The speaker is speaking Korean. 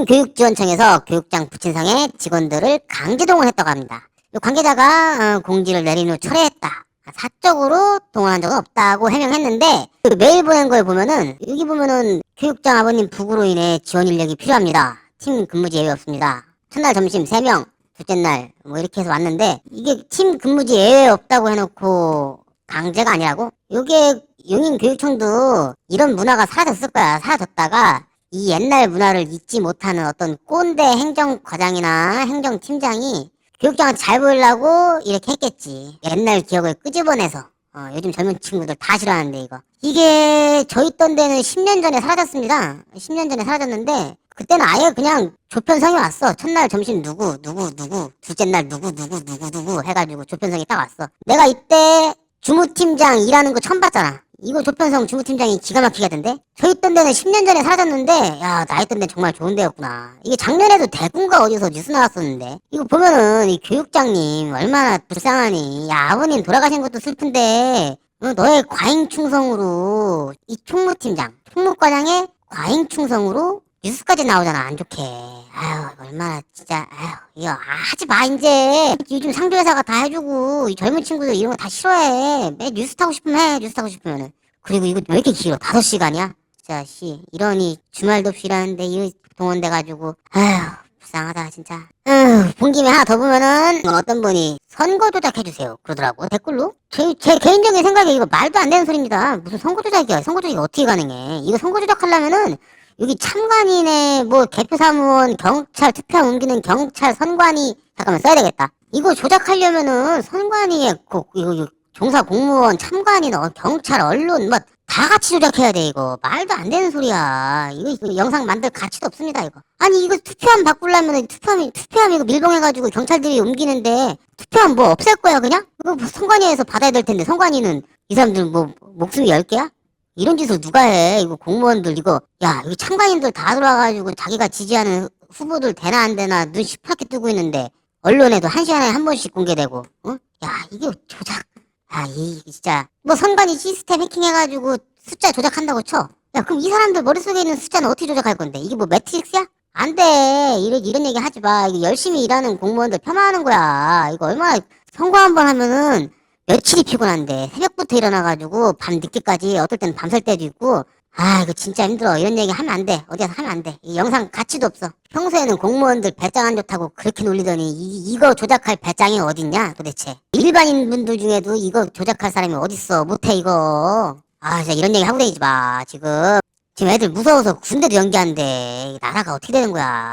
국민교육지원청에서 교육장 부친성에 직원들을 강제 동원했다고 합니다. 이 관계자가 어, 공지를 내린 후 철회했다. 사적으로 동원한 적은 없다고 해명했는데 그 메일 보낸 걸 보면은 여기 보면은 교육장 아버님 부고로 인해 지원 인력이 필요합니다. 팀 근무지 예외 없습니다. 첫날 점심 3명, 둘째 날 뭐 이렇게 해서 왔는데 이게 팀 근무지 예외 없다고 해놓고 강제가 아니라고? 요게 용인 교육청도 이런 문화가 사라졌을 거야. 사라졌다가 이 옛날 문화를 잊지 못하는 어떤 꼰대 행정과장이나 행정팀장이 교육장을 잘 보이려고 이렇게 했겠지. 옛날 기억을 끄집어내서. 어, 요즘 젊은 친구들 다 싫어하는데 이거. 이게 저 있던 데는 10년 전에 사라졌습니다. 10년 전에 사라졌는데 그때는 아예 그냥 조편성이 왔어. 첫날 점심 누구 누구 누구 둘째 날 누구 누구 누구 누구 해가지고 조편성이 딱 왔어. 내가 이때 주무팀장 일하는 거 처음 봤잖아. 이거 조편성 주무팀장이 기가 막히게 하던데? 저 있던 데는 10년 전에 사라졌는데, 야, 나 있던 데 정말 좋은 데였구나. 이게 작년에도 대군가 어디서 뉴스 나왔었는데, 이거 보면은 이 교육장님 얼마나 불쌍하니. 야, 아버님 돌아가신 것도 슬픈데, 어, 너의 과잉 충성으로 이 총무팀장, 총무과장의 과잉 충성으로 뉴스까지 나오잖아, 안 좋게. 아유, 얼마나 진짜, 아유, 이거 아, 하지 마, 이제. 요즘 상조 회사가 다 해주고, 이 젊은 친구들 이런 거 다 싫어해. 매 뉴스 타고 싶으면 해, 뉴스 타고 싶으면은. 그리고 이거 왜 이렇게 길어? 다섯 시간이야? 진짜, 씨. 이러니 주말도 없이 일하는데, 이거 동원돼 가지고, 아휴, 불쌍하다, 진짜. 으, 본 김에 하나 더 보면은, 어떤 분이 선거 조작해 주세요. 그러더라고, 댓글로. 제, 제 개인적인 생각에 이거 말도 안 되는 소리입니다. 무슨 선거 조작이야. 선거 조작이 어떻게 가능해. 이거 선거 조작하려면은, 여기 참관인의 뭐 개표 사무원 경찰 투표 옮기는 경찰 선관위 잠깐만 써야 되겠다. 이거 조작하려면은 선관위에 그 이거, 이거 종사 공무원 참관인 어, 경찰 언론 뭐 다 같이 조작해야 돼 이거. 말도 안 되는 소리야. 이거, 이거 영상 만들 가치도 없습니다 이거. 아니 이거 투표함 바꾸려면 투표함 투표함 이거 밀봉해가지고 경찰들이 옮기는데 투표함 뭐 없앨 거야 그냥? 이거 뭐 선관위에서 받아야 될 텐데 선관위는. 이 사람들 뭐 목숨이 열 개야 이런 짓을 누가 해? 이거 공무원들 이거 야 이거 참관인들 다 들어와가지고 자기가 지지하는 후보들 되나 안 되나 눈 시퍼렇게 뜨고 있는데 언론에도 한 시간에 한 번씩 공개되고 어? 야 이게 조작 아이 진짜 뭐 선관위 시스템 해킹해가지고 숫자 조작한다고 쳐. 야 그럼 이 사람들 머릿속에 있는 숫자는 어떻게 조작할 건데 이게 뭐 매트릭스야? 안 돼. 이런, 이런 얘기 하지 마. 이거 열심히 일하는 공무원들 폄하하는 거야. 이거 얼마나 선거 한 번 하면은 며칠이 피곤한데 새벽부터 일어나가지고 밤 늦게까지 어떨 때는 밤샐 때도 있고 아 이거 진짜 힘들어. 이런 얘기 하면 안 돼. 어디 가서 하면 안 돼. 이 영상 가치도 없어. 평소에는 공무원들 배짱 안 좋다고 그렇게 놀리더니 이, 이거 조작할 배짱이 어딨냐 도대체? 일반인 분들 중에도 이거 조작할 사람이 어딨어? 못해 이거. 아 진짜 이런 얘기 하고 다니지 마 지금. 지금 애들 무서워서 군대도 연기한대 나라가 어떻게 되는 거야